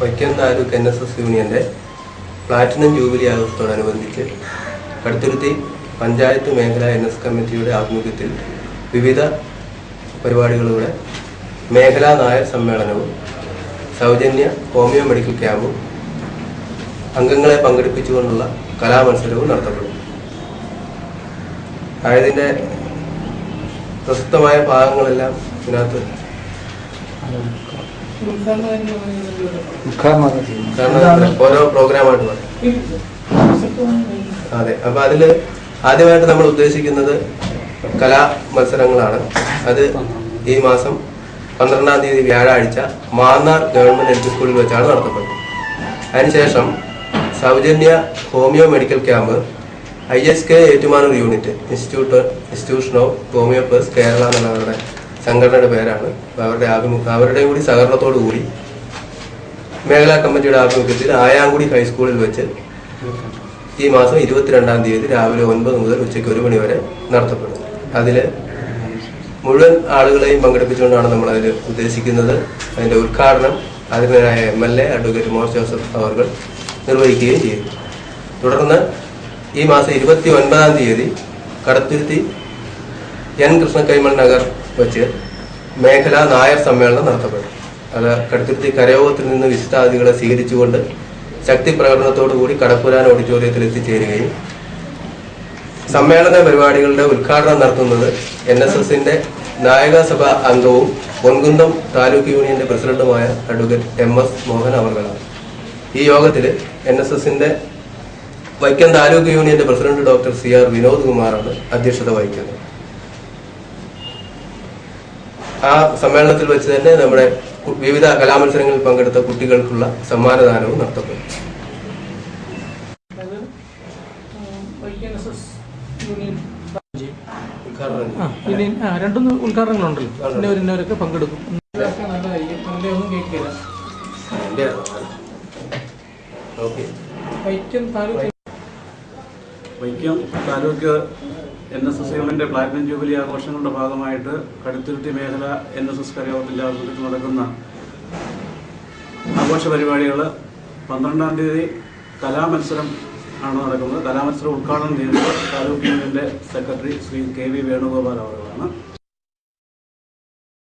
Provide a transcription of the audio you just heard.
Vaikom taluk N S S യൂണിയന്റെ platinum jubilee ആഘോഷത്തോടനുബന്ധിച്ച് കടുത്തുരുത്തി പഞ്ചായത്ത് മേഖല എൻ എസ് കമ്മിറ്റിയുടെ ആഭിമുഖ്യത്തിൽ വിവിധ പരിപാടികളുടെ മേഖലാ നായർ സമ്മേളനവും സൗജന്യ ഹോമിയോ മെഡിക്കൽ ക്യാമ്പും അംഗങ്ങളെ പങ്കെടുപ്പിച്ചുകൊണ്ടുള്ള കലാമത്സരവും നടത്തപ്പെടും. ആയതിന്റെ പ്രസക്തമായ ഭാഗങ്ങളെല്ലാം ഇതിനകത്ത് അതെ അപ്പൊ അതിൽ ആദ്യമായിട്ട് നമ്മൾ ഉദ്ദേശിക്കുന്നത് കലാ മത്സരങ്ങളാണ്. അത് ഈ മാസം പന്ത്രണ്ടാം തീയതി വ്യാഴാഴ്ച മാന്നാർ ഗവൺമെന്റ് എൽ പി സ്കൂളിൽ വെച്ചാണ് നടത്തപ്പെടുന്നത് അതിനുശേഷം സൗജന്യ homeo medical camp I S K Ettumanoor unit institute institution of homeopaths Kerala എന്നുള്ള അവരുടെ സംഘടനയുടെ പേരാണ്. അവരുടെ ആഭിമുഖ്യം അവരുടെ കൂടി സഹകരണത്തോടു കൂടി മേഖലാ കമ്മിറ്റിയുടെ ആഭിമുഖ്യത്തിൽ ആയാങ്കുടി ഹൈസ്കൂളിൽ വെച്ച് ഈ മാസം ഇരുപത്തിരണ്ടാം തീയതി രാവിലെ ഒൻപത് മുതൽ ഉച്ചയ്ക്ക് ഒരു മണി വരെ നടത്തപ്പെടും. അതിൽ മുഴുവൻ ആളുകളെയും പങ്കെടുപ്പിച്ചുകൊണ്ടാണ് നമ്മൾ അതിൽ ഉദ്ദേശിക്കുന്നത്. അതിന്റെ ഉദ്ഘാടനം അതിനായ M L A advocate Mohan Joseph അവർ നിർവഹിക്കുകയും ചെയ്യും തുടർന്ന് ഈ മാസം ഇരുപത്തി ഒൻപതാം തീയതി കടത്തുരുത്തി എൻ. കൃഷ്ണ കൈമൾ നഗർ വെച്ച് മേഖലാ നായർ സമ്മേളനം നടത്തപ്പെട്ടു. അത് കടുത്തുരുത്തി കരയോഗത്തിൽ നിന്ന് വിശിഷ്ടാതിഥികളെ സ്വീകരിച്ചുകൊണ്ട് ശക്തി പ്രകടനത്തോടുകൂടി കടപ്പുരാൻ ഓഡിറ്റോറിയത്തിൽ എത്തിച്ചേരുകയും സമ്മേളന പരിപാടികളുടെ ഉദ്ഘാടനം നടത്തുന്നത് എൻ. എസ്. എസിന്റെ നായകസഭ അംഗവും പൊൻകുന്തം താലൂക്ക് യൂണിയന്റെ പ്രസിഡന്റുമായ അഡ്വക്കേറ്റ് എം. എസ്. മോഹൻ അവർകളാണ് ഈ യോഗത്തിൽ എൻ. എസ്. എസിന്റെ വൈക്കം താലൂക്ക് യൂണിയന്റെ president doctor C. R. Vinod കുമാറാണ് അധ്യക്ഷത വഹിക്കുന്നത്. ആ സമ്മേളനത്തിൽ വെച്ച് തന്നെ നമ്മുടെ വിവിധ കലാമത്സരങ്ങളിൽ പങ്കെടുത്ത കുട്ടികൾക്കുള്ള സമ്മാനദാനവും നടത്തപ്പെടും. അത് വൈക്കം യൂണിയൻ ഉദ്ഘാടനം ആ ഇനി ആ രണ്ടും ഉദ്ഘാടനങ്ങളുണ്ടല്ലോ ഇന്നവരൊക്കെ പങ്കെടുക്കും. Okay Vaikom taluk Vaikom taluk N S S എമ്മിന്റെ പ്ലാറ്റിനം ജൂബിലി ആഘോഷങ്ങളുടെ ഭാഗമായിട്ട് കടുത്തുരുത്തി മേഖല എൻ എസ് എസ് കരയോർ നടക്കുന്ന ആഘോഷ പരിപാടികൾ പന്ത്രണ്ടാം തീയതി കലാമത്സരം ആണ് നടക്കുന്നത്. കലാമത്സരം ഉദ്ഘാടനം ചെയ്യുന്നത് താലൂക്ക് യൂണിയന്റെ secretary Shri K V Venugopal അവരുമാണ്